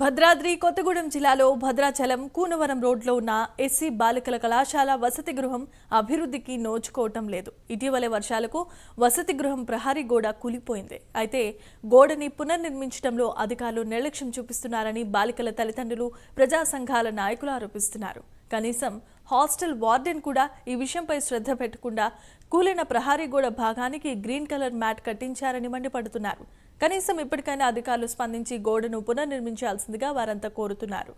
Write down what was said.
భద్రాద్రి కొత్తగూడెం జిల్లాలో భద్రాచలం కూనవరం రోడ్లో ఉన్న ఎస్సీ బాలికల కళాశాల వసతి గృహం అభివృద్ధికి నోచుకోవటం లేదు. ఇటీవలే వర్షాలకు వసతి గృహం ప్రహారీ గోడ కూలిపోయింది. అయితే గోడని పునర్నిర్మించడంలో అధికారులు నిర్లక్ష్యం చూపిస్తున్నారని బాలికల తల్లిదండ్రులు ప్రజా సంఘాల నాయకులు ఆరోపిస్తున్నారు. కనీసం హాస్టల్ వార్డెన్ కూడా ఈ విషయంపై శ్రద్ధ పెట్టకుండా కూలిన ప్రహారీ గోడ భాగానికి గ్రీన్ కలర్ మ్యాట్ కట్టించారని మండిపడుతున్నారు. కనీసం ఇప్పటికైనా అధికారులు స్పందించి గోడను పునర్నిర్మించాల్సిందిగా వారంతా కోరుతున్నారు.